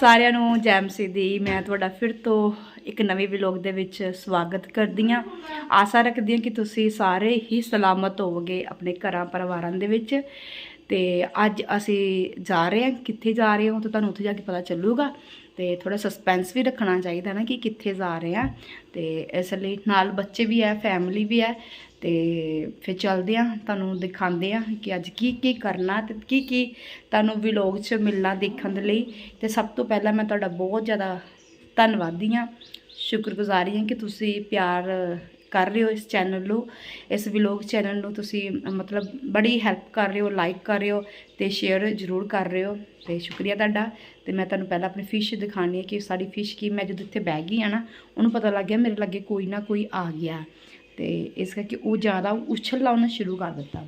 ਸਾਰਿਆਂ ਨੂੰ ਜੈਮ ਦੀ ਮੈਂ ਤੁਹਾਡਾ ਫਿਰ ਤੋਂ ਇੱਕ ਨਵੇਂ ਵਲੌਗ ਦੇ ਵਿੱਚ ਸਵਾਗਤ ਕਰਦੀ ਹਾਂ। ਆਸਾ ਰੱਖਦੀ ਹਾਂ ਕਿ ਤੁਸੀਂ ਸਾਰੇ ਹੀ ਸਲਾਮਤ ਹੋਵੋਗੇ ਆਪਣੇ ਘਰਾਂ ਪਰਿਵਾਰਾਂ ਦੇ ਵਿੱਚ। ਤੇ ਅੱਜ ਅਸੀਂ ਜਾ ਰਹੇ ਹਾਂ। ਕਿੱਥੇ ਜਾ ਰਹੇ ਹਾਂ? ਤਾਂ ਤੁਹਾਨੂੰ ਉੱਥੇ ਜਾ ਕੇ ਪਤਾ ਚੱਲੂਗਾ। ਤੇ ਥੋੜਾ ਸਸਪੈਂਸ ਵੀ ਰੱਖਣਾ ਚਾਹੀਦਾ ਨਾ ਕਿ ਕਿੱਥੇ ਜਾ ਰਹੇ ਹਾਂ ਤੇ ਇਸ ਲਈ ਨਾਲ ਬੱਚੇ ਵੀ ਹੈ ਫੈਮਿਲੀ ਵੀ ਹੈ ਤੇ ਫਿਰ ਚੱਲਦੇ ਆ ਤੁਹਾਨੂੰ ਦਿਖਾਉਂਦੇ ਆ ਕਿ ਅੱਜ ਕੀ ਕੀ ਕਰਨਾ ਤੇ ਕੀ ਕੀ ਤੁਹਾਨੂੰ ਵਲੌਗ 'ਚ ਮਿਲਣਾ ਦੇਖਣ ਦੇ ਲਈ। ਤੇ ਸਭ ਤੋਂ ਪਹਿਲਾਂ ਮੈਂ ਤੁਹਾਡਾ ਬਹੁਤ ਜ਼ਿਆਦਾ ਧੰਨਵਾਦੀ ਹਾਂ। ਸ਼ੁਕਰਗੁਜ਼ਾਰੀ ਹਾਂ ਕਿ ਤੁਸੀਂ ਪਿਆਰ ਕਰ ਰਹੇ ਹੋ ਇਸ ਚੈਨਲ ਨੂੰ, ਇਸ ਵਲੌਗ ਚੈਨਲ ਨੂੰ ਤੁਸੀਂ ਮਤਲਬ ਬੜੀ ਹੈਲਪ ਕਰ ਰਹੇ ਹੋ ਲਾਈਕ ਕਰ ਰਹੇ ਹੋ ਤੇ ਸ਼ੇਅਰ ਜ਼ਰੂਰ ਕਰ ਰਹੇ ਹੋ ਤੇ ਸ਼ੁਕਰੀਆ ਤੁਹਾਡਾ। ਤੇ ਮੈਂ ਤੁਹਾਨੂੰ ਪਹਿਲਾਂ ਆਪਣੀ ਫਿਸ਼ ਦਿਖਾਣੀ ਹੈ ਕਿ ਸਾਡੀ ਫਿਸ਼ ਕੀ, ਮੈਂ ਜਦੋਂ ਇੱਥੇ ਬਹਿ ਗਈ ਆ ਨਾ, ਉਹਨੂੰ ਪਤਾ ਲੱਗ ਗਿਆ ਮੇਰੇ ਲੱਗੇ ਕੋਈ ਨਾ ਕੋਈ ਆ ਗਿਆ। ਤੇ ਇਸ ਕਰਕੇ ਉਹ ਜ਼ਿਆਦਾ ਉਛਲ ਲਾਉਣਾ ਸ਼ੁਰੂ ਕਰ ਦਿੱਤਾ।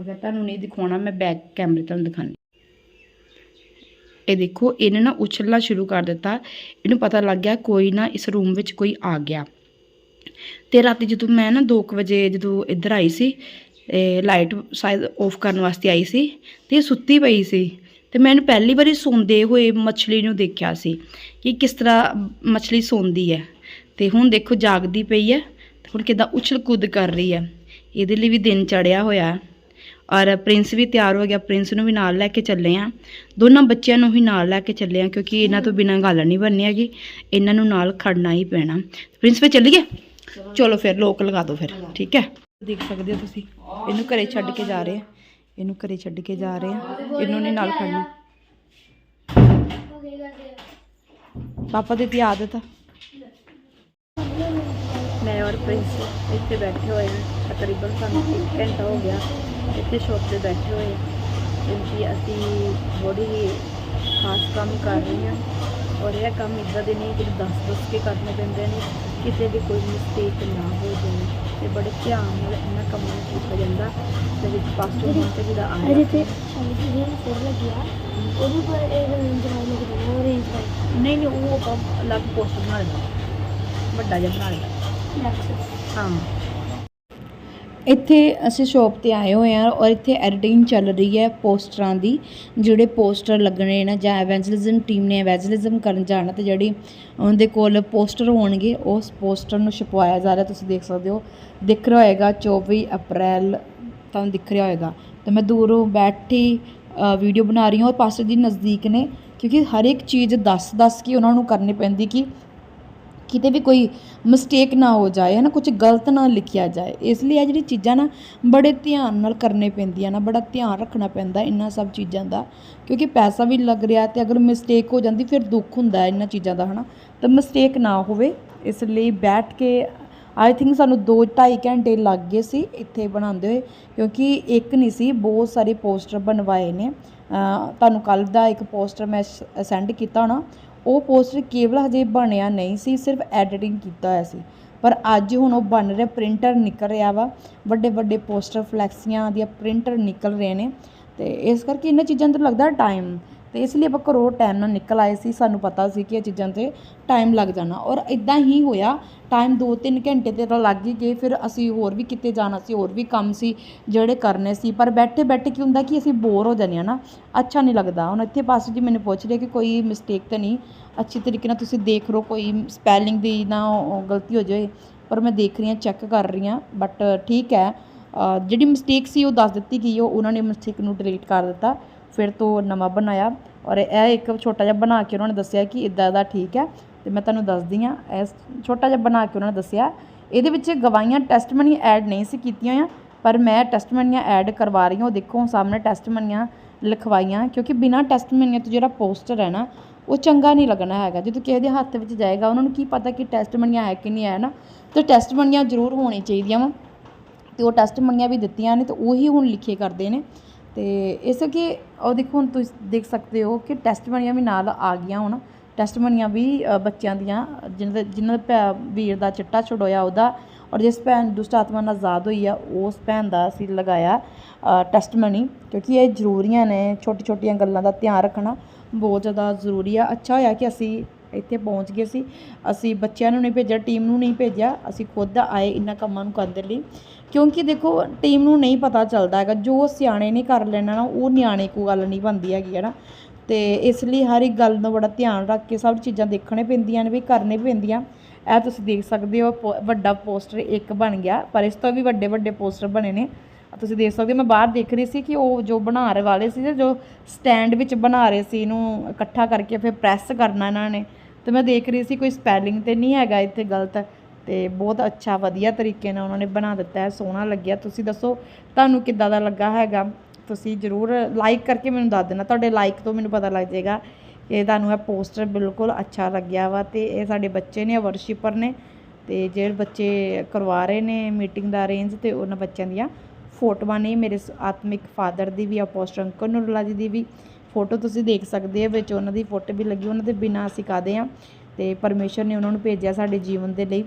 ਅਗਰ ਤੁਹਾਨੂੰ ਨਹੀਂ ਦਿਖਾਉਣਾ, ਮੈਂ ਬੈਕ ਕੈਮਰੇ ਤੁਹਾਨੂੰ ਦਿਖਾਣੀ ਇਹ ਦੇਖੋ, ਇਹਨੇ ਨਾ ਉਛਲਣਾ ਸ਼ੁਰੂ ਕਰ ਦਿੱਤਾ। ਇਹਨੂੰ ਪਤਾ ਲੱਗ ਗਿਆ ਕੋਈ ਨਾ ਇਸ ਰੂਮ ਵਿੱਚ ਕੋਈ ਆ ਗਿਆ। ਤੇ ਰਾਤੀ ਜਦੋਂ ਮੈਂ ਨਾ 2 ਵਜੇ ਜਦੋਂ ਇੱਧਰ ਆਈ ਸੀ ਲਾਈਟ ਸ਼ਾਇਦ ਆਫ ਕਰਨ ਵਾਸਤੇ ਆਈ ਸੀ ਤੇ ਇਹ ਸੁੱਤੀ ਪਈ ਸੀ। ਤੇ ਮੈਂ ਇਹਨੂੰ ਪਹਿਲੀ ਵਾਰੀ ਸੌਂਦੇ ਹੋਏ ਮੱਛਲੀ ਨੂੰ ਦੇਖਿਆ ਸੀ ਕਿ ਕਿਸ ਤਰ੍ਹਾਂ ਮੱਛਲੀ ਸੌਂਦੀ ਹੈ। ਤੇ ਹੁਣ ਦੇਖੋ ਜਾਗਦੀ ਪਈ ਹੈ ਤੇ ਹੁਣ ਕਿਦਾਂ ਉਛਲ ਕੁੱਦ ਕਰ ਰਹੀ ਹੈ। ਇਹਦੇ ਲਈ ਵੀ ਦਿਨ ਚੜਿਆ ਹੋਇਆ ਔਰ ਪ੍ਰਿੰਸ ਵੀ ਤਿਆਰ ਹੋ ਗਿਆ, ਪ੍ਰਿੰਸ ਨੂੰ ਵੀ ਨਾਲ ਲੈ ਕੇ ਚੱਲੇ ਆ ਦੋਨਾਂ ਬੱਚਿਆਂ ਨੂੰ ਹੀ ਨਾਲ ਲੈ ਕੇ ਚੱਲੇ ਆ ਕਿਉਂਕਿ ਇਹਨਾਂ ਤੋਂ ਬਿਨਾਂ ਗੱਲ ਨਹੀਂ ਬਣਨੀ ਹੈਗੀ। ਇਹਨਾਂ ਨੂੰ ਨਾਲ ਖੜਨਾ ਹੀ ਪੈਣਾ। ਪ੍ਰਿੰਸ ਵੀ ਚੱਲੀਏ? ਚਲੋ ਫਿਰ ਲੋਕ ਲਗਾ ਦਿਓ ਫਿਰ ਠੀਕ ਹੈ? ਦੇਖ ਸਕਦੇ ਹੋ ਤੁਸੀਂ ਇਹਨੂੰ ਘਰੇ ਛੱਡ ਕੇ ਜਾ ਰਹੇ ਆ। ਇਹਨੂੰ ਘਰੇ ਛੱਡ ਕੇ ਜਾ ਰਹੇ ਆ। ਇਹਨੂੰ ਨਹੀਂ ਨਾਲ ਖੜਨਾ। ਪਾਪਾ ਦੀ ਤੇ ਆਦਤ ਆ। ਮੈਂ ਔਰ ਪ੍ਰਿੰਸ ਇੱਥੇ ਬੈਠੇ ਹੋਏ ਹਾਂ। ਤਕਰੀਬਨ ਸਾਨੂੰ 1 ਘੰਟਾ ਹੋ ਗਿਆ ਇੱਥੇ ਸ਼ੌਪ ਤੇ ਬੈਠੇ ਹੋਏ ਕਿਉਂਕਿ ਅਸੀਂ ਬੜੀ ਹੀ ਖਾਸ ਕੰਮ ਕਰ ਰਹੇ ਹਾਂ। ਔਰ ਇਹ ਕੰਮ ਇੱਦਾਂ ਦੇ ਨਹੀਂ ਕਿ ਦੱਸ ਦੱਸ ਕੇ ਕਰਨੇ ਪੈਂਦੇ ਨੇ। ਕਿਤੇ ਵੀ ਕੋਈ ਮਿਸਟੇਕ ਨਾ ਹੋ ਜਾਵੇ ਤੇ ਬੜੇ ਧਿਆਨ ਨਾਲ ਇਹਨਾਂ ਕੰਮਾਂ ਨੂੰ ਕੀਤਾ ਜਾਂਦਾ ਤੇ ਵਿੱਚ ਪਾਸਟਰ ਹੋਣ ਤੇ ਅਰੇ ਆਇਆ ਤੇ ਸ਼ਾਇਦ ਇਹ ਫੋਰ ਲੱਗਿਆ ਉਹਦੇ ਪਰ ਇਹ ਲਿਖ ਦੇਣਾ ਉਹ ਰੇਂਜ ਨਹੀਂ ਨਹੀਂ ਉਹ ਆਪਾਂ ਅਲੱਗ ਪੋਸਟਰ ਬਣਾ ਲੈਣਾ ਵੱਡਾ ਜਿਹਾ ਬਣਾ ਲੈਣਾ ਲੈਕਸ ਹਾਂ। ਇੱਥੇ ਅਸੀਂ ਸ਼ਾਪ ਤੇ ਆਏ ਹੋਏ ਆ ਔਰ ਇੱਥੇ ਐਡੀਟਿੰਗ ਚੱਲ ਰਹੀ ਹੈ ਪੋਸਟਰਾਂ ਦੀ, ਜਿਹੜੇ ਪੋਸਟਰ ਲੱਗਣੇ ਨੇ ਜਾਂ ਐਵੈਂਜਲਿਜ਼ਮ ਟੀਮ ਨੇ ਐਵੈਂਜਲਿਜ਼ਮ ਕਰਨ ਜਾਣਾ ਤੇ ਜਿਹੜੀ ਉਹਦੇ ਕੋਲ ਪੋਸਟਰ ਹੋਣਗੇ, ਉਸ ਪੋਸਟਰ ਨੂੰ ਛਪਵਾਇਆ ਜਾ ਰਿਹਾ, ਤੁਸੀਂ ਦੇਖ ਸਕਦੇ ਹੋ। ਦਿਖ ਰਿਹਾ ਹੋਏਗਾ 24 ਅਪ੍ਰੈਲ, ਤੁਹਾਨੂੰ ਦਿਖ ਰਿਹਾ ਹੋਏਗਾ। ਤੇ ਮੈਂ ਦੂਰੋਂ ਬੈਠੀ ਵੀਡੀਓ ਬਣਾ ਰਹੀ ਹਾਂ ਔਰ ਪਾਸੇ ਦੀ ਨਜ਼ਦੀਕ ਨੇ, ਕਿਉਂਕਿ ਹਰ ਇੱਕ ਚੀਜ਼ ਦੱਸ ਦੱਸ ਕੇ ਉਹਨਾਂ ਨੂੰ ਕਰਨੀ ਪੈਂਦੀ ਕਿ ਕਿਤੇ ਵੀ ਕੋਈ ਮਿਸਟੇਕ ਨਾ ਹੋ ਜਾਏ ਹੈ ਨਾ ਕੁਝ ਗਲਤ ਨਾ ਲਿਖਿਆ ਜਾਏ। ਇਸ ਲਈ ਇਹ ਜਿਹੜੀ ਚੀਜ਼ਾਂ ਨਾ ਬੜੇ ਧਿਆਨ ਨਾਲ ਕਰਨੇ ਪੈਂਦੀਆਂ ਨਾ, ਬੜਾ ਧਿਆਨ ਰੱਖਣਾ ਪੈਂਦਾ ਇਹਨਾਂ ਸਭ ਚੀਜ਼ਾਂ ਦਾ। ਕਿਉਂਕਿ ਪੈਸਾ ਵੀ ਲੱਗ ਰਿਹਾ ਅਤੇ ਅਗਰ ਮਿਸਟੇਕ ਹੋ ਜਾਂਦੀ, ਫਿਰ ਦੁੱਖ ਹੁੰਦਾ ਇਹਨਾਂ ਚੀਜ਼ਾਂ ਦਾ ਹੈ ਨਾ ਤਾਂ ਮਿਸਟੇਕ ਨਾ ਹੋਵੇ, ਇਸ ਲਈ ਬੈਠ ਕੇ ਆਈ ਥਿੰਕ ਸਾਨੂੰ 2 2.5 ਘੰਟੇ ਲੱਗ ਗਏ ਸੀ ਇੱਥੇ ਬਣਾਉਂਦੇ ਹੋਏ, ਕਿਉਂਕਿ ਇੱਕ ਨਹੀਂ ਸੀ, ਬਹੁਤ ਸਾਰੇ ਪੋਸਟਰ ਬਣਵਾਏ ਨੇ। ਤੁਹਾਨੂੰ ਕੱਲ ਦਾ ਇੱਕ ਪੋਸਟਰ ਮੈਂ ਸੈਂਡ ਕੀਤਾ ਹੋਣਾ ਉਹ ਪੋਸਟਰ ਕੇਵਲ ਹਜੇ ਬਣਿਆ ਨਹੀਂ ਸੀ, ਸਿਰਫ ਐਡੀਟਿੰਗ ਕੀਤਾ ਹੋਇਆ ਸੀ। ਪਰ ਅੱਜ ਹੁਣ ਉਹ ਬਣ ਰਿਹਾ, ਪ੍ਰਿੰਟਰ ਨਿਕਲ ਰਿਹਾ ਵਾ। ਵੱਡੇ ਵੱਡੇ ਪੋਸਟਰ, ਫਲੈਕਸੀਆਂ ਦੀਆਂ ਪ੍ਰਿੰਟਰ ਨਿਕਲ ਰਹੇ ਨੇ। ਤੇ ਇਸ ਕਰਕੇ ਇਹਨਾਂ ਚੀਜ਼ਾਂ ਤੋਂ ਲੱਗਦਾ ਟਾਈਮ ਤੇ ਇਸ ਲਈ ਆਪਾਂ ਘਰੋਂ ਟਾਈਮ ਨਾਲ ਨਿਕਲ ਆਏ ਸੀ, ਸਾਨੂੰ ਪਤਾ ਸੀ ਕਿ ਇਹ ਚੀਜ਼ਾਂ ਤੇ ਟਾਈਮ ਲੱਗ ਜਾਣਾ। ਔਰ ਇਦਾਂ ਹੀ ਹੋਇਆ ਟਾਈਮ 2-3 ਘੰਟੇ ਤੇ ਤਾਂ ਲੱਗ ਹੀ ਗਏ, ਫਿਰ ਅਸੀਂ ਹੋਰ ਵੀ ਕਿਤੇ ਜਾਣਾ ਸੀ, ਹੋਰ ਵੀ ਕੰਮ ਸੀ ਜਿਹੜੇ ਕਰਨੇ ਸੀ। ਪਰ ਬੈਠੇ ਬੈਠੇ ਕੀ ਹੁੰਦਾ ਕਿ ਅਸੀਂ ਬੋਰ ਹੋ ਜਾਂਦੇ ਆ ਨਾ, ਅੱਛਾ ਨਹੀਂ ਲੱਗਦਾ। ਹੁਣ ਇੱਥੇ ਪਾਸ ਜੀ ਮੈਨੂੰ ਪੁੱਛ ਰਿਹਾ ਕਿ ਕੋਈ ਮਿਸਟੇਕ ਤਾਂ ਨਹੀਂ, ਅੱਛੇ ਤਰੀਕੇ ਨਾਲ ਤੁਸੀਂ ਦੇਖ ਲਓ, ਕੋਈ ਸਪੈਲਿੰਗ ਦੀ ਨਾ ਉਹ ਗਲਤੀ ਹੋ ਜਾਏ। ਪਰ ਮੈਂ ਦੇਖ ਰਹੀ ਹਾਂ ਚੈੱਕ ਕਰ ਰਹੀ ਹਾਂ ਬਟ ਠੀਕ ਹੈ। ਜਿਹੜੀ ਮਿਸਟੇਕ ਸੀ ਉਹ ਦੱਸ ਦਿੱਤੀ ਗਈ, ਉਹ ਉਹਨਾਂ ਨੇ ਮਿਸਟੇਕ ਨੂੰ ਡਿਲੀਟ ਕਰ ਦਿੱਤਾ। ਫਿਰ ਤੋਂ ਨਵਾਂ ਬਣਾਇਆ ਔਰ ਇਹ ਇੱਕ ਛੋਟਾ ਜਿਹਾ ਬਣਾ ਕੇ ਉਹਨਾਂ ਨੇ ਦੱਸਿਆ ਕਿ ਇਦਾਂ ਦਾ ਠੀਕ ਹੈ ਤੇ ਮੈਂ ਤੁਹਾਨੂੰ ਦੱਸਦੀ ਹਾਂ ਇਸ ਛੋਟਾ ਜਿਹਾ ਬਣਾ ਕੇ ਉਹਨਾਂ ਨੇ ਦੱਸਿਆ। ਇਹਦੇ ਵਿੱਚ ਗਵਾਹੀਆਂ ਟੈਸਟਮਨੀ ਐਡ ਨਹੀਂ ਸੀ ਕੀਤੀਆਂ ਹੋਈਆਂ, ਪਰ ਮੈਂ ਟੈਸਟਮਨੀਆਂ ਐਡ ਕਰਵਾ ਰਹੀ ਹਾਂ, ਉਹ ਦੇਖੋ ਸਾਹਮਣੇ ਟੈਸਟਮਨੀਆਂ ਲਿਖਵਾਈਆਂ, ਕਿਉਂਕਿ ਬਿਨਾਂ ਟੈਸਟਮਨੀਆਂ ਤੋਂ ਜਿਹੜਾ ਪੋਸਟਰ ਹੈ ਨਾ, ਉਹ ਚੰਗਾ ਨਹੀਂ ਲੱਗਣਾ ਹੈਗਾ। ਜਦੋਂ ਕਿਸੇ ਦੇ ਹੱਥ ਵਿੱਚ ਜਾਏਗਾ, ਉਹਨਾਂ ਨੂੰ ਕੀ ਪਤਾ ਕਿ ਟੈਸਟਮਨੀਆਂ ਹੈ ਕਿ ਨਹੀਂ ਹੈ ਨਾ, ਤੇ ਟੈਸਟਮਨੀਆਂ ਜ਼ਰੂਰ ਹੋਣੀ ਚਾਹੀਦੀਆਂ ਵਾ। ਤੇ ਉਹ ਟੈਸਟ ਮੰਗੀਆਂ ਵੀ ਦਿੱਤੀਆਂ ਨੇ ਤੇ ਉਹੀ ਹੁਣ ਲਿਖੇ ਕਰਦੇ ਨੇ। ਤੇ ਇਸ ਕਿ ਉਹ ਦੇਖੋ, ਹੁਣ ਤੁਸੀਂ ਦੇਖ ਸਕਦੇ ਹੋ ਕਿ ਟੈਸਟ ਬਣੀਆਂ ਵੀ ਨਾਲ ਆ ਗਈਆਂ ਹੁਣ। ਟੈਸਟ ਬਣੀਆਂ ਵੀ ਬੱਚਿਆਂ ਦੀਆਂ ਜਿਹਨਾਂ ਦੇ, ਜਿਨ੍ਹਾਂ ਦਾ ਭੈ- ਵੀਰ ਦਾ ਚਿੱਟਾ ਛੁਡੋਇਆ ਉਹਦਾ ਔਰ ਜਿਸ ਭੈਣ ਦੁਸ਼ਟ ਆਤਮਾ ਨਾਲ ਆਜ਼ਾਦ ਹੋਈ ਆ, ਉਸ ਭੈਣ ਦਾ ਅਸੀਂ ਲਗਾਇਆ ਟੈਸਟਮਨੀ ਕਿਉਂਕਿ ਇਹ ਜ਼ਰੂਰੀਆਂ ਨੇ ਛੋਟੀ ਛੋਟੀਆਂ ਗੱਲਾਂ ਦਾ ਧਿਆਨ ਰੱਖਣਾ ਬਹੁਤ ਜ਼ਿਆਦਾ ਜ਼ਰੂਰੀ ਆ। ਅੱਛਾ ਹੋਇਆ ਕਿ ਅਸੀਂ ਇੱਥੇ ਪਹੁੰਚ ਗਏ ਸੀ। ਅਸੀਂ ਬੱਚਿਆਂ ਨੂੰ ਨਹੀਂ ਭੇਜਿਆ, ਟੀਮ ਨੂੰ ਨਹੀਂ ਭੇਜਿਆ। ਅਸੀਂ ਖੁਦ ਆਏ ਇਹਨਾਂ ਕੰਮਾਂ ਨੂੰ ਕਰਨ ਦੇ ਲਈ। ਕਿਉਂਕਿ ਦੇਖੋ, ਟੀਮ ਨੂੰ ਨਹੀਂ ਪਤਾ ਚੱਲਦਾ ਹੈਗਾ। ਜੋ ਸਿਆਣੇ ਨੇ ਕਰ ਲੈਣਾ ਨਾ, ਉਹ ਨਿਆਣੇ ਕੋ ਗੱਲ ਨਹੀਂ ਬਣਦੀ ਹੈਗੀ ਹੈ ਨਾ ਤੇ ਇਸ ਲਈ ਹਰ ਇੱਕ ਗੱਲ ਨੂੰ ਬੜਾ ਧਿਆਨ ਰੱਖ ਕੇ ਸਭ ਚੀਜ਼ਾਂ ਦੇਖਣੇ ਪੈਂਦੀਆਂ ਨੇ, ਵੀ ਕਰਨੇ ਪੈਂਦੀਆਂ। ਇਹ ਤੁਸੀਂ ਦੇਖ ਸਕਦੇ ਹੋ, ਪੋ- ਵੱਡਾ ਪੋਸਟਰ ਇੱਕ ਬਣ ਗਿਆ, ਪਰ ਇਸ ਤੋਂ ਵੀ ਵੱਡੇ ਵੱਡੇ ਪੋਸਟਰ ਬਣੇ ਨੇ। ਤੁਸੀਂ ਦੇਖ ਸਕਦੇ ਹੋ, ਮੈਂ ਬਾਹਰ ਦੇਖ ਰਹੀ ਸੀ ਕਿ ਉਹ ਜੋ ਬਣਾ ਰਹੇ ਵਾਲੇ ਸੀ, ਜੋ ਸਟੈਂਡ ਵਿੱਚ ਬਣਾ ਰਹੇ ਸੀ, ਇਹਨੂੰ ਇਕੱਠਾ ਕਰਕੇ ਫਿਰ ਪ੍ਰੈਸ ਕਰਨਾ ਇਹਨਾਂ ਨੇ। ਤੇ ਮੈਂ ਦੇਖ ਰਹੀ ਸੀ ਕੋਈ ਸਪੈਲਿੰਗ ਤੇ ਨਹੀਂ ਹੈਗਾ ਇੱਥੇ ਗਲਤ ਤੇ ਬਹੁਤ ਅੱਛਾ, ਵਧੀਆ ਤਰੀਕੇ ਨਾਲ ਉਹਨਾਂ ਨੇ ਬਣਾ ਦਿੱਤਾ ਹੈ, ਸੋਹਣਾ ਲੱਗਿਆ। ਤੁਸੀਂ ਦੱਸੋ ਤੁਹਾਨੂੰ ਕਿੱਦਾਂ ਦਾ ਲੱਗਾ ਹੈਗਾ? ਤੁਸੀਂ ਜ਼ਰੂਰ ਲਾਈਕ ਕਰਕੇ ਮੈਨੂੰ ਦੱਸ ਦੇਣਾ। ਤੁਹਾਡੇ ਲਾਈਕ ਤੋਂ ਮੈਨੂੰ ਪਤਾ ਲੱਗ ਜਾਏਗਾ ਕਿ ਤੁਹਾਨੂੰ ਇਹ ਪੋਸਟਰ ਬਿਲਕੁਲ ਅੱਛਾ ਲੱਗਿਆ ਵਾ ਤੇ ਇਹ ਸਾਡੇ ਬੱਚੇ ਨੇ ਵਰਸ਼ਿਪਰ ਨੇ ਤੇ ਜਿਹੜੇ ਬੱਚੇ ਕਰਵਾ ਰਹੇ ਨੇ ਮੀਟਿੰਗ ਦਾ ਅਰੇਂਜ ਤੇ ਉਹਨਾਂ ਬੱਚਿਆਂ ਦੀਆਂ ਫੋਟੋਆਂ ਨੇ। ਮੇਰੇ ਸ- ਆਤਮਿਕ ਫਾਦਰ ਦੀ ਵੀ ਆ ਪੋਸਟਰ ਅੰਕਲ ਨੂਰਲਾ ਜੀ ਦੀ ਵੀ। ਫੋਟੋ ਤੁਸੀਂ ਦੇਖ ਸਕਦੇ ਹੋ, ਵਿੱਚ ਉਹਨਾਂ ਦੀ ਫੋਟੋ ਵੀ ਲੱਗੀ, ਉਹਨਾਂ ਦੇ ਬਿਨਾਂ ਅਸੀਂ ਕਾਦੇ ਆ ਤੇ ਪਰਮੇਸ਼ਰ ਨੇ ਉਹਨਾਂ ਨੂੰ ਭੇਜਿਆ ਸਾਡੇ ਜੀਵਨ ਦੇ ਲਈ,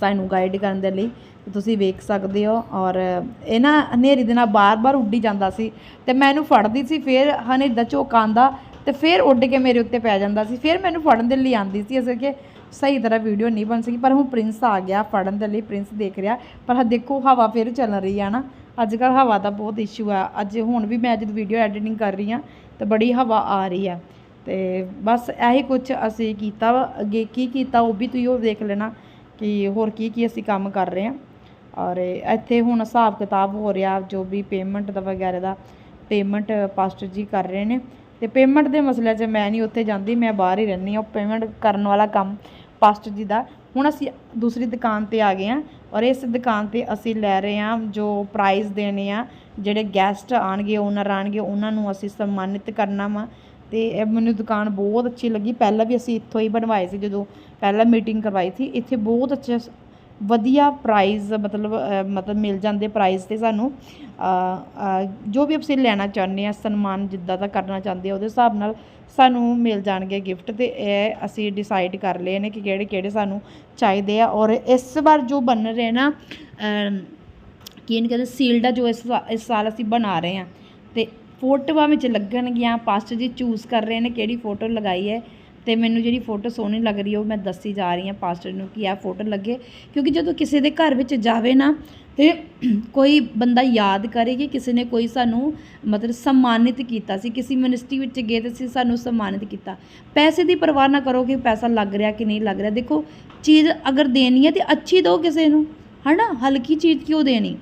ਸਾਨੂੰ ਗਾਈਡ ਕਰਨ ਦੇ ਲਈ ਤੁਸੀਂ ਵੇਖ ਸਕਦੇ ਹੋ ਔਰ ਇਹ ਨਾ ਹਨੇਰੀ ਦੇ ਨਾਲ ਬਾਰ-ਬਾਰ ਉੱਡੀ ਜਾਂਦਾ ਸੀ ਤੇ ਮੈਂ ਇਹਨੂੰ ਫੜਦੀ ਸੀ, ਫਿਰ ਹਨੇਰੀ ਦਾ ਝੋਕਾ ਆਂਦਾ ਤੇ ਫਿਰ ਉੱਡ ਕੇ ਮੇਰੇ ਉੱਤੇ ਪੈ ਜਾਂਦਾ ਸੀ, ਫਿਰ ਮੈਨੂੰ ਫੜਨ ਦੇ ਲਈ ਆਂਦੀ ਸੀ ਇਸ ਕਰਕੇ ਸਹੀ ਤਰ੍ਹਾਂ ਵੀਡੀਓ ਨਹੀਂ ਬਣ ਸਕੀ, ਪਰ ਹੁਣ ਪ੍ਰਿੰਸ ਆ ਗਿਆ, ਫੜਨ ਦੇ ਲਈ ਪ੍ਰਿੰਸ ਦੇਖ ਰਿਹਾ, ਪਰ ਆਹ ਦੇਖੋ ਹਵਾ ਫਿਰ ਚੱਲ ਰਹੀ ਆ ਨਾ। ਅੱਜ ਕੱਲ੍ਹ ਹਵਾ ਦਾ ਬਹੁਤ ਇਸ਼ੂ ਆ। ਅੱਜ ਹੁਣ ਵੀ ਮੈਂ ਜਦ ਵੀਡੀਓ ਐਡੀਟਿੰਗ ਕਰ ਰਹੀ ਹਾਂ, ਤਾਂ ਬੜੀ ਹਵਾ ਆ ਰਹੀ ਆ। ਤੇ ਬਸ ਇਹੀ ਕੁਝ ਅਸੀਂ ਕੀਤਾ ਵਾ। ਅੱਗੇ ਕੀ ਕੀਤਾ ਉਹ ਵੀ ਤੁਸੀਂ ਉਹ ਦੇਖ ਲੈਣਾ ਕਿ ਹੋਰ ਕੀ ਕੀ ਅਸੀਂ ਕੰਮ ਕਰ ਰਹੇ ਹਾਂ। ਔਰ ਇੱਥੇ ਹੁਣ ਹਿਸਾਬ ਕਿਤਾਬ ਹੋ ਰਿਹਾ ਜੋ ਵੀ ਪੇਮੈਂਟ ਦਾ ਵਗੈਰਾ ਦਾ। ਪੇਮੈਂਟ ਪਾਸਟਰ ਜੀ ਕਰ ਰਹੇ ਨੇ। ਤੇ ਪੇਮੈਂਟ ਦੇ ਮਸਲੇ 'ਚ ਮੈਂ ਨਹੀਂ ਉੱਥੇ ਜਾਂਦੀ, ਮੈਂ ਬਾਹਰ ਹੀ ਰਹਿੰਦੀ ਹਾਂ। ਉਹ ਪੇਮੈਂਟ ਕਰਨ ਵਾਲਾ ਕੰਮ ਪਾਸਟਰ ਜੀ ਦਾ। ਹੁਣ ਅਸੀਂ ਦੂਸਰੀ ਦੁਕਾਨ ਤੇ ਆ ਗਏ ਹਾਂ। ਔਰ ਇਸ ਦੁਕਾਨ ਤੇ ਅਸੀਂ ਲੈ ਰਹੇ ਹਾਂ ਜੋ ਪ੍ਰਾਈਜ਼ ਦੇਣੇ ਆ, ਜਿਹੜੇ ਗੈਸਟ ਆਣਗੇ ਓਨਰ ਆਣਗੇ ਉਹਨਾਂ ਨੂੰ ਅਸੀਂ ਸਨਮਾਨਿਤ ਕਰਨਾ ਵਾ। ਤੇ ਇਹ ਮੈਨੂੰ ਦੁਕਾਨ ਬਹੁਤ ਅੱਛੀ ਲੱਗੀ। ਪਹਿਲਾਂ ਵੀ ਅਸੀਂ ਇੱਥੋਂ ਹੀ ਬਣਵਾਏ ਸੀ, ਜਦੋਂ ਪਹਿਲਾਂ ਮੀਟਿੰਗ ਕਰਵਾਈ ਸੀ। ਇੱਥੇ ਬਹੁਤ ਅੱਛਾ ਸ- ਵਧੀਆ ਪ੍ਰਾਈਜ਼ ਮਤਲਬ ਮਤਲਬ ਮਿਲ ਜਾਂਦੇ ਪ੍ਰਾਈਜ਼ ਤੇ ਸਾਨੂੰ। ਜੋ ਵੀ ਅਸੀਂ ਲੈਣਾ ਚਾਹੁੰਦੇ ਹਾਂ, ਸਨਮਾਨ ਜਿੱਦਾਂ ਦਾ ਕਰਨਾ ਚਾਹੁੰਦੇ ਉਹਦੇ ਹਿਸਾਬ ਨਾਲ ਸਾਨੂੰ ਮਿਲ ਜਾਣਗੇ ਗਿਫਟ ਅਤੇ ਇਹ ਅਸੀਂ ਡਿਸਾਈਡ ਕਰ ਲਏ ਨੇ ਕਿ ਕਿਹੜੇ ਕਿਹੜੇ ਸਾਨੂੰ ਚਾਹੀਦੇ ਆ। ਔਰ ਇਸ ਵਾਰ ਜੋ ਬਣ ਰਹੇ ਨਾ ਕੀ ਇਹਨੂੰ ਕਹਿੰਦੇ ਸੀਲਡ ਆ ਜੋ ਇਸ ਇਸ ਸਾਲ ਅਸੀਂ ਬਣਾ ਰਹੇ ਹਾਂ ਅਤੇ ਫੋਟੋਆਂ ਵਿੱਚ ਲੱਗਣਗੀਆਂ ਪਾਸਟਰ ਜੀ ਚੂਜ਼ ਕਰ ਰਹੇ ਨੇ ਕਿਹੜੀ ਫੋਟੋ ਲਗਾਈ ਹੈ। ਤੇ ਮੈਨੂੰ ਜਿਹੜੀ ਫੋਟੋ ਸੋਹਣੀ ਲੱਗ ਰਹੀ ਹੈ ਉਹ ਮੈਂ ਦੱਸੀ ਜਾ ਰਹੀ ਹਾਂ ਪਾਸਟਰ ਨੂੰ ਕਿ ਇਹ ਫੋਟੋ ਲੱਗੇ। ਕਿਉਂਕਿ ਜਦੋਂ ਕਿਸੇ ਦੇ ਘਰ ਵਿੱਚ ਜਾਵੇ ਨਾ, ਤੇ ਕੋਈ ਬੰਦਾ ਯਾਦ ਕਰੇ ਕਿ ਕਿਸੇ ਨੇ ਕੋਈ ਸਾਨੂੰ ਮਤਲਬ ਸਨਮਾਨਿਤ ਕੀਤਾ ਸੀ, ਕਿਸੇ ਮਿਨਿਸਟਰੀ ਵਿੱਚ ਗਏ ਤੇ ਅਸੀਂ ਸਾਨੂੰ ਸਨਮਾਨਿਤ ਕੀਤਾ। ਪੈਸੇ ਦੀ ਪਰਵਾਹ ਨਾ ਕਰੋ ਕਿ ਪੈਸਾ ਲੱਗ ਰਿਹਾ ਕਿ ਨਹੀਂ ਲੱਗ ਰਿਹਾ। ਦੇਖੋ, ਚੀਜ਼ ਅਗਰ ਦੇਣੀ ਹੈ ਤੇ ਅੱਛੀ ਦਿਓ ਕਿਸੇ ਨੂੰ, ਹਨਾ? ਹਲਕੀ ਚੀਜ਼ ਕਿਉਂ ਦੇਣੀ?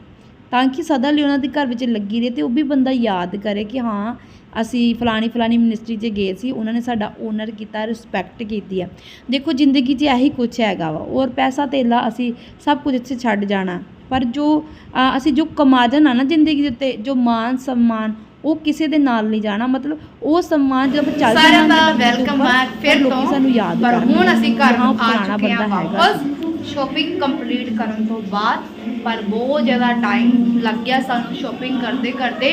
ਤਾਂ ਕਿ ਸਦਾ ਲਈ ਉਹਨਾਂ ਦੇ ਘਰ ਵਿੱਚ ਲੱਗੀ ਰਹੇ ਤੇ ਉਹ ਵੀ ਬੰਦਾ ਯਾਦ ਕਰੇ ਕਿ ਹਾਂ ਅਸੀਂ ਫਲਾਣੀ ਫਲਾਣੀ ਮਿਨਿਸਟਰੀ 'ਚ ਗਏ ਸੀ ਉਹਨਾਂ ਨੇ ਸਾਡਾ ਓਨਰ ਕੀਤਾ ਰਿਸਪੈਕਟ ਕੀਤੀ ਆ। ਦੇਖੋ ਜ਼ਿੰਦਗੀ 'ਚ ਇਹੀ ਕੁਝ ਹੈਗਾ ਵਾ। ਔਰ ਪੈਸਾ ਧੇਲਾ ਅਸੀਂ ਸਭ ਕੁਝ ਇੱਥੇ ਛੱਡ ਜਾਣਾ। ਪਰ ਜੋ ਅਸੀਂ ਜੋ ਕਮਾ ਜਾਣਾ ਨਾ ਜ਼ਿੰਦਗੀ ਦੇ ਉੱਤੇ ਜੋ ਮਾਨ ਸਨਮਾਨ ਉਹ ਕਿਸੇ ਦੇ ਨਾਲ ਨਹੀਂ ਜਾਣਾ। ਮਤਲਬ ਉਹ ਸਨਮਾਨ ਜਦ ਚੱਲ ਸਾਰਿਆਂ ਦਾ ਜਾਣਾ ਵੈਲਕਮ ਬੈਕ ਫਿਰ ਤੋਂ ਸਾਨੂੰ ਯਾਦ ਪਰ ਹੁਣ ਅਸੀਂ ਘਰ ਆ ਚੁੱਕੇ ਹੈਗਾ। ਵਾਪਸ। ਸ਼ੋਪਿੰਗ ਕੰਪਲੀਟ ਕਰਨ ਤੋਂ ਬਾਅਦ, ਪਰ ਬਹੁਤ ਜ਼ਿਆਦਾ ਟਾਈਮ ਲੱਗ ਗਿਆ ਸਾਨੂੰ ਸ਼ੋਪਿੰਗ ਕਰਦੇ ਕਰਦੇ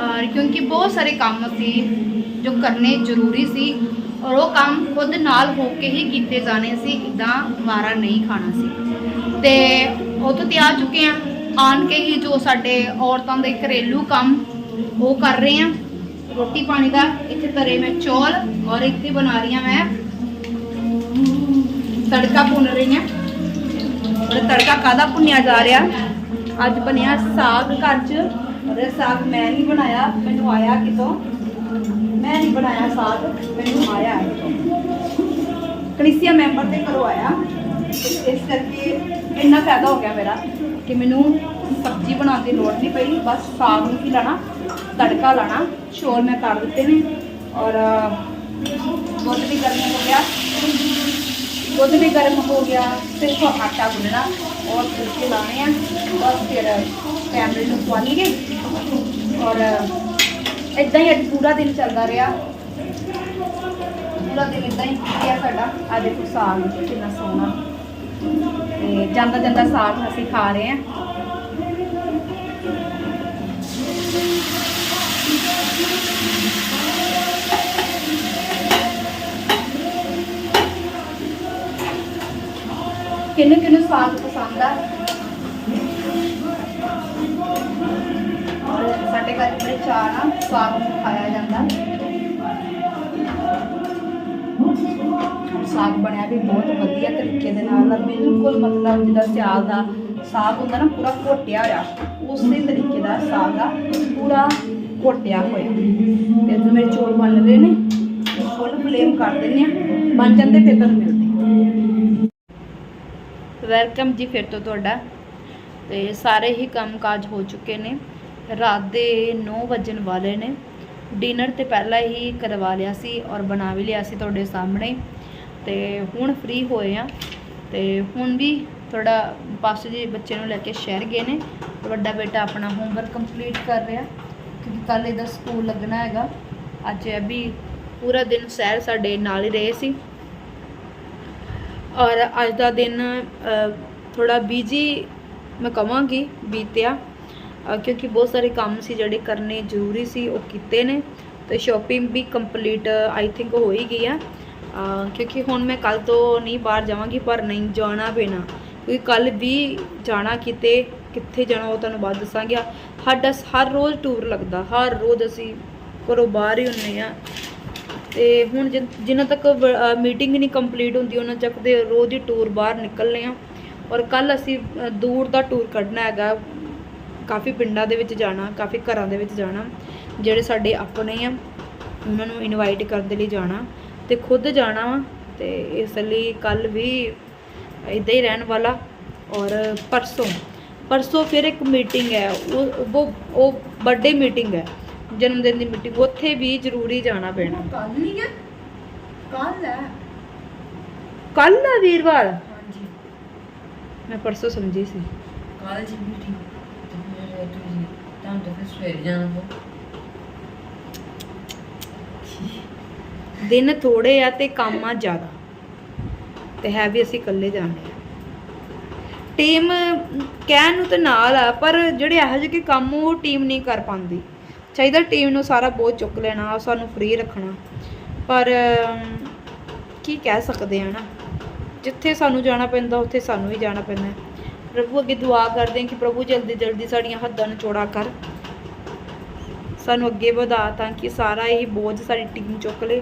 ਔਰ ਕਿਉਂਕਿ ਬਹੁਤ ਸਾਰੇ ਕੰਮ ਸੀ ਜੋ ਕਰਨੇ ਜ਼ਰੂਰੀ ਸੀ ਔਰ ਉਹ ਕੰਮ ਖੁਦ ਨਾਲ ਹੋ ਕੇ ਹੀ ਕੀਤੇ ਜਾਣੇ ਸੀ ਇਦਾਂ ਵਾਰਾ ਨਹੀਂ ਖਾਣਾ ਸੀ। ਤੇ ਉੱਥੋਂ ਤੇ ਆ ਚੁੱਕੇ ਆ ਆਣ ਕੇ ਹੀ ਜੋ ਸਾਡੇ ਔਰਤਾਂ ਦੇ ਘਰੇਲੂ ਕੰਮ ਉਹ ਕਰ ਰਹੇ ਆ ਰੋਟੀ ਪਾਣੀ ਦਾ, ਇੱਥੇ ਤਰੇ ਮੈਂ ਚੌਲ ਔਰ ਇੱਥੇ ਬਣਾ ਰਹੀ ਹਾਂ ਮੈਂ ਤੜਕਾ ਭੁੰਨ ਰਹੀ ਹਾਂ। ਔਰ ਤੜਕਾ ਕਾਦਾ ਭੁੰਨਿਆ ਜਾ ਰਿਹਾ? ਅੱਜ ਬਣਿਆ ਸਾਗ ਘਰ 'ਚ। ਔਰ ਸਾਗ ਮੈਂ ਨਹੀਂ ਬਣਾਇਆ, ਮੈਨੂੰ ਆਇਆ ਕਿਤੋਂ? ਮੈਂ ਨਹੀਂ ਬਣਾਇਆ ਸਾਗ, ਮੈਨੂੰ ਆਇਆ ਹੈ ਮੈਂਬਰ ਦੇ ਘਰੋਂ ਆਇਆ। ਇਸ ਕਰਕੇ ਇੰਨਾ ਫਾਇਦਾ ਹੋ ਗਿਆ ਮੇਰਾ ਕਿ ਮੈਨੂੰ ਸਬਜ਼ੀ ਬਣਾਉਣ ਦੀ ਲੋੜ ਨਹੀਂ ਪਈ। ਬਸ ਸਾਗ ਨੂੰ ਹੀ ਲਾਣਾ, ਤੜਕਾ ਲਾਣਾ ਸ਼ੋਰ ਮੈਂ ਕਰ ਦਿੱਤੇ ਨੇ। ਔਰ ਦੁੱਧ ਵੀ ਗਰਮੀ ਹੋ ਗਿਆ। ਦੁੱਧ ਵੀ ਗਰਮ ਹੋ ਗਿਆ ਸਿਰਫ ਆਟਾ ਗੁੰਨਣਾ, ਔਰ ਫੁਲਕੇ ਲਾਣੇ ਆ ਬਸ ਫਿਰ ਫੈਮਿਲੀ ਨੂੰ ਖਵਾਉਣਗੇ। ਔਰ ਇਦਾਂ ਹੀ ਅੱਜ ਪੂਰਾ ਦਿਨ ਚੱਲਦਾ ਰਿਹਾ। ਪੂਰਾ ਦਿਨ ਇਦਾਂ ਹੀ ਗਿਆ ਸਾਡਾ। ਆ ਦੇਖੋ ਸਾਗ, ਕਿੰਨਾ ਸੋਹਣਾ। ਤੇ ਜਾਂਦਾ ਜਾਂਦਾ ਸਾਗ ਅਸੀਂ ਖਾ ਰਹੇ ਹਾਂ। ਕਿਹਨੂੰ ਕਿਹਨੂੰ ਸਾਗ ਪਸੰਦ ਆ? ਔਰ ਸਾਡੇ ਘਰ ਬੜੇ ਚਾਅ ਨਾਲ ਸਾਗ ਖਾਇਆ ਜਾਂਦਾ। ਸਾਗ ਬਣਿਆ ਵੀ ਬਹੁਤ ਵਧੀਆ ਤਰੀਕੇ ਦੇ ਨਾਲ ਬਿਲਕੁਲ ਮਤਲਬ ਜਿੱਦਾਂ ਸਿਆਲ ਦਾ ਸਾਗ ਹੁੰਦਾ ਨਾ, ਪੂਰਾ ਘੋਟਿਆ ਹੋਇਆ। ਉਸੇ ਤਰੀਕੇ ਦਾ ਸਾਗ ਆ, ਪੂਰਾ ਘੋਟਿਆ ਹੋਇਆ। ਤੇ ਅੱਜ ਮੇਰੇ ਚੌਲ ਬਣ ਗਏ ਨੇ, ਫੁੱਲ ਫਲੇਮ ਕਰ ਦਿੰਦੇ ਆ, ਬਣ ਜਾਂਦੇ ਫਿਰ ਤੁਹਾਨੂੰ ਮਿਲਦੇ। ਵੈਲਕਮ ਜੀ ਫਿਰ ਤੋਂ ਤੁਹਾਡਾ। ਤੇ ਸਾਰੇ ਹੀ ਕੰਮਕਾਜ ਹੋ ਚੁੱਕੇ ਨੇ। ਰਾਤ ਦੇ 9 ਵਜਣ ਵਾਲੇ ਨੇ। ਡਿਨਰ ਤੇ ਪਹਿਲਾਂ ਹੀ ਕਰਵਾ ਲਿਆ ਸੀ ਔਰ ਬਣਾ ਵੀ ਲਿਆ ਸੀ ਤੁਹਾਡੇ ਸਾਹਮਣੇ। ਤੇ ਹੁਣ ਫ੍ਰੀ ਹੋਏ ਆ। ਤੇ ਹੁਣ ਵੀ ਥੋੜਾ ਪਾਸ ਜੀ ਬੱਚੇ ਨੂੰ ਲੈ ਕੇ ਸ਼ਹਿਰ ਗਏ ਨੇ। ਵੱਡਾ ਬੇਟਾ ਆਪਣਾ ਹੋਮਵਰਕ ਕੰਪਲੀਟ ਕਰ ਰਿਹਾ। ਕਿਉਂਕਿ ਕੱਲ ਇਹਦਾ ਸਕੂਲ ਲੱਗਣਾ ਹੈਗਾ। ਅੱਜ ਇਹ ਵੀ ਪੂਰਾ ਦਿਨ ਸ਼ਹਿਰ ਸਾਡੇ ਨਾਲ ਹੀ ਰਹੇ ਸੀ। ਔਰ ਅੱਜ ਦਾ ਦਿਨ ਥੋੜਾ ਬੀਜੀ ਮੈਂ ਕਵਾਂਗੀ ਬੀਤਿਆ। ਕਿਉਂਕਿ ਬਹੁਤ ਸਾਰੇ ਕੰਮ ਸੀ ਜਿਹੜੇ ਕਰਨੇ ਜ਼ਰੂਰੀ ਸੀ, ਉਹ ਕੀਤੇ ਨੇ। ਤੇ ਸ਼ਾਪਿੰਗ ਵੀ ਕੰਪਲੀਟ ਆਈ ਥਿੰਕ ਹੋ ਹੀ ਗਈ ਆ। ਕਿਉਂਕਿ ਹੁਣ ਮੈਂ ਕੱਲ ਤੋਂ ਨਹੀਂ ਬਾਹਰ ਜਾਵਾਂਗੀ, ਪਰ ਨਹੀਂ ਜਾਣਾ ਪੈਣਾ। ਕਿਉਂਕਿ ਕੱਲ ਵੀ ਜਾਣਾ ਕਿਤੇ, ਕਿੱਥੇ ਜਾਣਾ ਉਹ ਤੁਹਾਨੂੰ ਬਾਅਦ ਦੱਸਾਂਗੇ। ਸਾਡਾ ਹਰ ਰੋਜ਼ ਟੂਰ ਲੱਗਦਾ। ਹਰ ਰੋਜ਼ ਅਸੀਂ ਘਰੋਂ ਬਾਹਰ ਹੀ ਹੁੰਨੇ ਆ। ਤੇ ਹੁਣ ਜਿਨ- ਜਿਨ੍ਹਾਂ ਤੱਕ ਮੀਟਿੰਗ ਨਹੀਂ ਕੰਪਲੀਟ ਹੁੰਦੀ, ਉਹਨਾਂ ਤੱਕ ਦੇ ਰੋਜ਼ ਹੀ ਟੂਰ ਬਾਹਰ ਨਿਕਲਨੇ ਆ। ਔਰ ਕੱਲ ਅਸੀਂ ਦੂਰ ਦਾ ਟੂਰ ਕੱਢਣਾ ਹੈਗਾ। ਕਾਫੀ ਪਿੰਡਾਂ ਦੇ ਵਿੱਚ ਜਾਣਾ, ਕਾਫੀ ਘਰਾਂ ਦੇ ਵਿੱਚ ਜਾਣਾ, ਜਿਹੜੇ ਸਾਡੇ ਆਪਣੇ ਆ, ਉਹਨਾਂ ਨੂੰ ਇਨਵਾਈਟ ਕਰਨ ਦੇ ਲਈ ਜਾਣਾ। ਤੇ ਖੁਦ ਜਾਣਾ ਵਾ, ਤੇ ਇਸ ਲਈ ਕੱਲ ਵੀ ਇਦਾਂ ਹੀ ਰਹਿਣ ਵਾਲਾ। ਔਰ ਪਰਸੋਂ ਪਰਸੋਂ ਫਿਰ ਇੱਕ ਮੀਟਿੰਗ ਹੈ, ਉਹ ਉਹ ਉਹ ਬਰਥਡੇ ਮੀਟਿੰਗ ਹੈ। ਜਨਮ ਦਿਨ ਦੀ ਮੀਟਿੰਗ ਉੱਥੇ ਵੀ ਜ਼ਰੂਰੀ ਜਾਣਾ ਪੈਣਾ। ਕੱਲ ਨਹੀਂ ਹੈ ਕੱਲ ਹੈ। ਕੱਲ ਆ ਵੀਰਵਾਰ? ਹਾਂਜੀ। ਮੈਂ ਪਰਸੋਂ ਸਮਝੀ ਸੀ। ਕੱਲ ਜੀ ਮੀਟਿੰਗ ਤੇ ਤੁਸੀਂ ਤਾਂ ਤਾਂ ਫਿਰ ਸਵੇਰ ਜਾਣਾ ਪਊ। ਦਿਨ ਥੋੜੇ ਆ ਤੇ ਕੰਮ ਆ ਜ਼ਿਆਦਾ। ਤੇ ਹੈ ਵੀ ਅਸੀਂ ਇਕੱਲੇ ਜਾਣੇ ਆ। ਟੀਮ ਕਹਿਣ ਨੂੰ ਤੇ ਨਾਲ ਆ ਪਰ ਜਿਹੜੇ ਇਹੋ ਜਿਹੇ ਕੰਮ ਉਹ ਟੀਮ ਨਹੀਂ ਕਰ ਪਾਉਂਦੀ। ਚਾਹੀਦਾ ਟੀਮ ਨੂੰ ਸਾਰਾ ਬੋਝ ਚੁੱਕ ਲੈਣਾ, ਸਾਨੂੰ ਫ੍ਰੀ ਰੱਖਣਾ। ਪਰ ਕੀ ਕਹਿ ਸਕਦੇ ਆ ਨਾ? ਜਿੱਥੇ ਸਾਨੂੰ ਜਾਣਾ ਪੈਂਦਾ, ਉੱਥੇ ਸਾਨੂੰ ਹੀ ਜਾਣਾ ਪੈਂਦਾ ਪ੍ਰਭੂ ਅੱਗੇ ਦੁਆ ਕਰਦੇ ਹਾਂ ਕਿ ਪ੍ਰਭੂ ਜਲਦੀ ਜਲਦੀ ਸਾਡੀਆਂ ਹੱਦਾਂ ਨੂੰ ਚੌੜਾ ਕਰ। ਸਾਨੂੰ ਅੱਗੇ ਵਧਾ ਤਾਂ ਕਿ ਸਾਰਾ ਇਹ ਬੋਝ ਸਾਡੀ ਟੀਮ ਚੁੱਕ ਲੇ।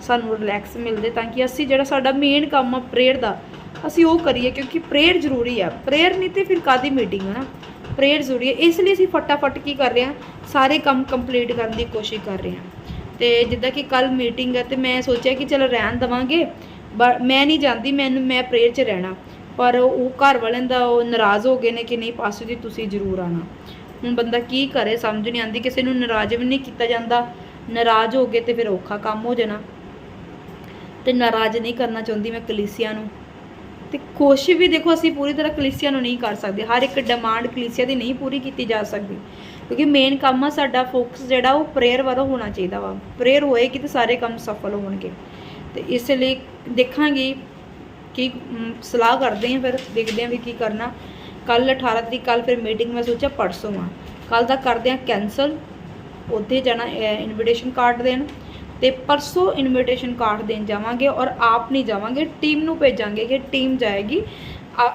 ਸਾਨੂੰ ਰਿਲੈਕਸ ਮਿਲਦੇ ਤਾਂ ਕਿ ਅਸੀਂ ਜਿਹੜਾ ਸਾਡਾ ਮੇਨ ਕੰਮ ਆ ਪ੍ਰੇਅਰ ਦਾ, ਅਸੀਂ ਉਹ ਕਰੀਏ ਕਿਉਂਕਿ ਪ੍ਰੇਅਰ ਜ਼ਰੂਰੀ ਆ। ਪ੍ਰੇਅਰ ਨਹੀਂ ਤੇ ਫਿਰ ਕਾਦੀ ਮੀਟਿੰਗ ਹੈ ਨਾ? ਪ੍ਰੇਅਰ ਜ਼ਰੂਰੀ ਹੈ। ਇਸ ਲਈ ਅਸੀਂ ਫਟਾਫਟ ਕੀ ਕਰ ਰਹੇ ਹਾਂ, ਸਾਰੇ ਕੰਮ ਕੰਪਲੀਟ ਕਰਨ ਦੀ ਕੋਸ਼ਿਸ਼ ਕਰ ਰਹੇ ਹਾਂ। ਤੇ ਜਿੱਦਾਂ ਕਿ ਕੱਲ ਮੀਟਿੰਗ ਹੈ ਤੇ ਮੈਂ ਸੋਚਿਆ ਕਿ ਚਲ ਰਹਿਣ ਦਵਾਂਗੇ ਬ- ਮੈਂ ਨਹੀਂ ਜਾਂਦੀ, ਮੈਨੂੰ, ਮੈਂ ਪ੍ਰੇਅਰ 'ਚ ਰਹਿਣਾ। ਪਰ ਉਹ ਘਰ ਵਾਲਿਆਂ ਦਾ ਉਹ ਨਾਰਾਜ਼ ਹੋ ਗਏ ਨੇ ਕਿ ਨਹੀਂ, ਪਾਸੂ ਜੀ ਤੁਸੀਂ ਜ਼ਰੂਰ ਆਣਾ ਹੁਣ ਬੰਦਾ ਕੀ ਕਰੇ, ਸਮਝ ਨਹੀਂ ਆਉਂਦੀ, ਕਿਸੇ ਨੂੰ ਨਾਰਾਜ਼ ਵੀ ਨਹੀਂ ਕੀਤਾ ਜਾਂਦਾ। ਨਾਰਾਜ਼ ਹੋ ਗਏ ਤੇ ਫਿਰ ਔਖਾ ਕੰਮ ਹੋ ਜਾਣਾ। ਤੇ ਨਾਰਾਜ਼ ਨਹੀਂ ਕਰਨਾ ਚਾਹੁੰਦੀ ਮੈਂ ਕਲੀਸਿਆ ਨੂੰ। ਤੇ ਕੋਸ਼ਿਸ਼ ਵੀ ਦੇਖੋ, ਅਸੀਂ ਪੂਰੀ ਤਰ੍ਹਾਂ ਕਲੀਸਿਆ ਨੂੰ ਨਹੀਂ ਕਰ ਸਕਦੇ। ਹਰ ਇੱਕ ਡਿਮਾਂਡ ਕਲੀਸਿਆ ਦੀ ਨਹੀਂ ਪੂਰੀ ਕੀਤੀ ਜਾ ਸਕਦੀ। ਕਿਉਂਕਿ ਮੇਨ ਕੰਮ ਆ ਸਾਡਾ ਫੋਕਸ ਜਿਹੜਾ, ਉਹ ਪ੍ਰੇਅਰ ਵੱਲ ਹੋਣਾ ਚਾਹੀਦਾ ਵਾ। ਪ੍ਰੇਅਰ ਹੋਏਗੀ ਤੇ ਸਾਰੇ ਕੰਮ ਸਫਲ ਹੋਣਗੇ। ਤੇ ਇਸ ਲਈ ਦੇਖਾਂਗੇ ਕੀ ਸਲਾਹ ਕਰਦੇ ਆਂ ਫਿਰ, ਦੇਖਦੇ ਆਂ ਵੀ ਕੀ ਕਰਨਾ। ਕੱਲ 18 ਤਰੀਕ ਕੱਲ ਫਿਰ ਮੀਟਿੰਗ ਮੈਂ ਸੋਚਿਆ ਪਰਸੋਂ ਆ। ਕੱਲ ਦਾ ਕਰਦੇ ਆਂ ਕੈਨਸਲ ਉੱਥੇ ਜਾਣਾ ਇਨਵੀਟੇਸ਼ਨ ਕਾਰਡ ਦੇਣ। ਤੇ ਪਰਸੋਂ ਇਨਵੀਟੇਸ਼ਨ ਕਾਰਡ ਦੇਣ ਜਾਵਾਂਗੇ ਔਰ ਆਪ ਨਹੀਂ ਜਾਵਾਂਗੇ ਟੀਮ ਨੂੰ ਭੇਜਾਂਗੇ ਕਿ ਟੀਮ ਜਾਏਗੀ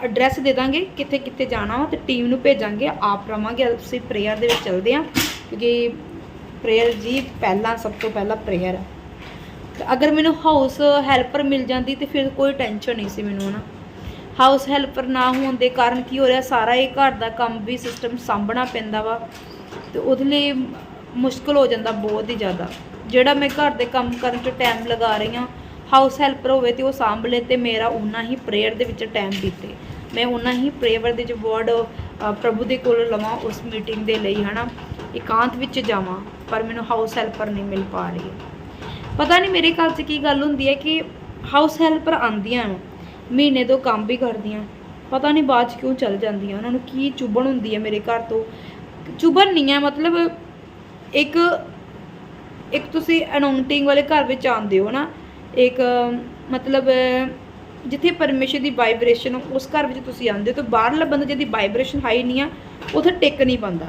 ਐਡਰੈਸ ਦੇ ਦਾਂਗੇ ਕਿੱਥੇ ਕਿੱਥੇ ਜਾਣਾ ਵਾ ਤੇ ਟੀਮ ਨੂੰ ਭੇਜਾਂਗੇ, ਆਪ ਰਵਾਂਗੇ, ਅਸੀਂ ਪ੍ਰੇਅਰ ਦੇ ਵਿੱਚ ਚੱਲਦੇ ਹਾਂ ਕਿਉਂਕਿ ਪ੍ਰੇਅਰ ਜੀ ਪਹਿਲਾਂ, ਸਭ ਤੋਂ ਪਹਿਲਾਂ ਪ੍ਰੇਅਰ ਹੈ ਤੇ ਅਗਰ ਮੈਨੂੰ ਹਾਊਸ ਹੈਲਪਰ ਮਿਲ ਜਾਂਦੀ ਤੇ ਫਿਰ ਕੋਈ ਟੈਨਸ਼ਨ ਨਹੀਂ ਸੀ ਮੈਨੂੰ ਨਾ। ਹਾਊਸ ਹੈਲਪਰ ਨਾ ਹੋਣ ਦੇ ਕਾਰਨ ਕੀ ਹੋ ਰਿਹਾ, ਸਾਰਾ ਇਹ ਘਰ ਦਾ ਕੰਮ ਵੀ ਸਿਸਟਮ ਸਾਂਭਣਾ ਪੈਂਦਾ ਵਾ ਤੇ ਉਹਦੇ ਲਈ ਮੁਸ਼ਕਲ ਹੋ ਜਾਂਦਾ ਬਹੁਤ ਹੀ ਜ਼ਿਆਦਾ। ਜਿਹੜਾ ਮੈਂ ਘਰ ਦੇ ਕੰਮ ਕਰਨ 'ਚ ਟਾਈਮ ਲਗਾ ਰਹੀ ਹਾਂ ਹਾਊਸ ਹੈਲਪਰ ਹੋਵੇ ਤੇ ਉਹ ਸਾਂਭ ਲੇ ਤੇ ਮੇਰਾ ਉਨਾ ਹੀ ਪ੍ਰੇਅਰ ਦੇ ਵਿੱਚ ਟਾਈਮ ਬੀਤੇ। ਮੈਂ ਉਨਾ ਹੀ ਪ੍ਰੇਅਰ ਦੇ ਵਿੱਚ ਵਰਡ ਪ੍ਰਭੂ ਦੇ ਕੋਲ ਲਵਾਂ, ਉਸ ਮੀਟਿੰਗ ਦੇ ਲਈ, ਹਨਾ? ਇਕਾਂਤ ਵਿੱਚ ਜਾਵਾਂ, ਪਰ ਮੈਨੂੰ ਹਾਊਸ ਹੈਲਪਰ ਨਹੀਂ ਮਿਲ ਪਾ ਰਹੀ। ਪਤਾ ਨਹੀਂ ਮੇਰੇ ਘਰ 'ਚ ਕੀ ਗੱਲ ਹੁੰਦੀ ਹੈ ਕਿ ਹਾਊਸ ਹੈਲਪਰ ਆਂਦੀਆਂ ਨੇ, ਮਹੀਨੇ ਤੋਂ ਕੰਮ ਵੀ ਕਰਦੀਆਂ, ਪਤਾ ਨਹੀਂ ਬਾਅਦ 'ਚ ਕਿਉਂ ਚੱਲ ਜਾਂਦੀਆਂ, ਉਹਨਾਂ ਨੂੰ ਕੀ ਚੁੱਭਣ ਹੁੰਦੀ ਹੈ ਮੇਰੇ ਘਰ ਤੋਂ? ਚੁੱਭਣ ਨਹੀਂ ਹੈ, ਮਤਲਬ ਇੱਕ ਇੱਕ ਤੁਸੀਂ ਅਨਾਉਂਟਿੰਗ ਵਾਲੇ ਘਰ ਵਿੱਚ ਆਉਂਦੇ ਹੋ ਨਾ, ਇੱਕ, ਮਤਲਬ, ਜਿੱਥੇ ਪਰਮੇਸ਼ਰ ਦੀ ਵਾਈਬ੍ਰੇਸ਼ਨ ਉਸ ਘਰ ਵਿੱਚ ਤੁਸੀਂ ਆਉਂਦੇ ਹੋ, ਤਾਂ ਬਾਹਰਲਾ ਬੰਦਾ ਜਿਹਦੀ ਵਾਈਬ੍ਰੇਸ਼ਨ ਹਾਈ ਨਹੀਂ ਆ, ਉੱਥੇ ਟਿਕ ਨਹੀਂ ਪਾਉਂਦਾ।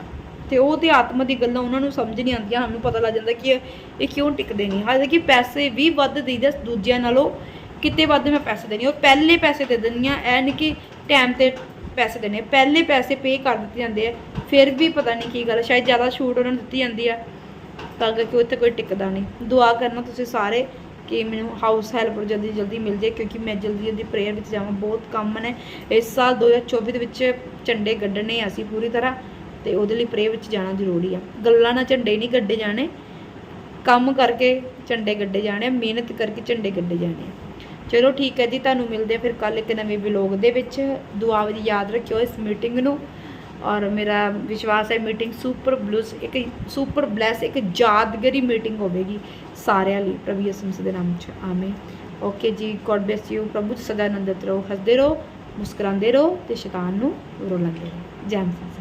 ਤੇ ਉਹ ਤੇ ਆਤਮਾ ਦੀ ਗੱਲਾਂ ਉਹਨਾਂ ਨੂੰ ਸਮਝ ਨਹੀਂ ਆਉਂਦੀਆਂ, ਸਾਨੂੰ ਪਤਾ ਲੱਗ ਜਾਂਦਾ ਕਿ ਇਹ- ਕਿਉਂ ਟਿਕਦੇ ਨਹੀਂ ਹਾਲਾਂਕਿ ਪੈਸੇ ਵੀ ਵੱਧ ਦੇਈਦਾ ਦੂਜਿਆਂ ਨਾਲੋਂ, ਕਿਤੇ ਵੱਧ ਮੈਂ ਪੈਸੇ ਦੇਣੀ। ਉਹ ਪਹਿਲੇ ਪੈਸੇ ਦੇ ਦਿੰਦੀਆਂ ਐ ਨਹੀਂ ਕਿ ਟਾਈਮ ਤੇ ਪੈਸੇ ਦੇਣੇ। ਪਹਿਲੇ ਪੈਸੇ ਪੇ ਕਰ ਦਿੱਤੇ ਜਾਂਦੇ ਆ, ਫਿਰ ਵੀ ਪਤਾ ਨਹੀਂ ਕੀ ਗੱਲ ਸ਼ਾਇਦ ਜ਼ਿਆਦਾ ਛੂਟ ਉਹਨਾਂ ਨੂੰ ਦਿੱਤੀ ਜਾਂਦੀ ਆ। ਤਾਂ ਕਰਕੇ ਉੱਥੇ ਕੋਈ ਟਿਕਦਾ ਨਹੀਂ। ਦੁਆ ਕਰਨਾ ਤੁਸੀਂ ਸਾਰੇ ਕਿ ਮੈਨੂੰ ਹਾਊਸ ਹੈਲਪਰ ਜਲਦੀ ਜਲਦੀ ਮਿਲ ਜਾਏ, ਕਿਉਂਕਿ ਮੈਂ ਜਲਦੀ ਜਲਦੀ ਪ੍ਰੇਅਰ ਵਿੱਚ ਜਾਵਾਂ। ਬਹੁਤ ਕੰਮ ਨੇ। ਇਸ ਸਾਲ 2024 ਦੇ ਵਿੱਚ ਝੰਡੇ ਗੱਡਣੇ ਆ ਅਸੀਂ ਪੂਰੀ ਤਰ੍ਹਾਂ, ਤੇ ਉਹਦੇ ਲਈ ਪ੍ਰੇਅਰ ਵਿੱਚ ਜਾਣਾ ਜ਼ਰੂਰੀ ਆ। ਗੱਲਾਂ ਨਾਲ ਝੰਡੇ ਨਹੀਂ ਗੱਡੇ ਜਾਣੇ। ਕੰਮ ਕਰਕੇ ਝੰਡੇ ਗੱਡੇ ਜਾਣੇ ਮਿਹਨਤ ਕਰਕੇ ਝੰਡੇ ਗੱਡੇ ਜਾਣੇ ਚਲੋ ਠੀਕ ਹੈ ਜੀ, ਤੁਹਾਨੂੰ ਮਿਲਦੇ ਆ ਫਿਰ ਕੱਲ ਇੱਕ ਨਵੇਂ ਵਲੌਗ ਦੇ ਵਿੱਚ। ਦੁਆ ਵਿੱਚ ਯਾਦ ਰੱਖਿਓ ਇਸ ਮੀਟਿੰਗ ਨੂੰ। ਔਰ ਮੇਰਾ ਵਿਸ਼ਵਾਸ ਹੈ ਮੀਟਿੰਗ ਸੁਪਰ ਬਲੂਸ ਇੱਕ ਸੁਪਰ ਬਲੈਸ ਇੱਕ ਯਾਦਗਰੀ ਮੀਟਿੰਗ ਹੋਵੇਗੀ ਸਾਰਿਆਂ ਲਈ। ਪ੍ਰਭੂ ਯਿਸੂ ਮਸੀਹ ਦੇ ਨਾਮ 'ਚ, ਆਮੀਨ। ਓਕੇ ਜੀ ਗੋਡ ਬlesਸ ਯੂ ਪ੍ਰਭੂ 'ਚ ਸਦਾ ਆਨੰਦਿਤ ਰਹੋ, ਹੱਸਦੇ ਰਹੋ, ਮੁਸਕਰਾਉਂਦੇ ਰਹੋ ਤੇ ਸ਼ੈਤਾਨ ਨੂੰ ਰੋਲਾਉਂਦੇ ਰਹੋ। ਜੈ ਮਸੀਹ।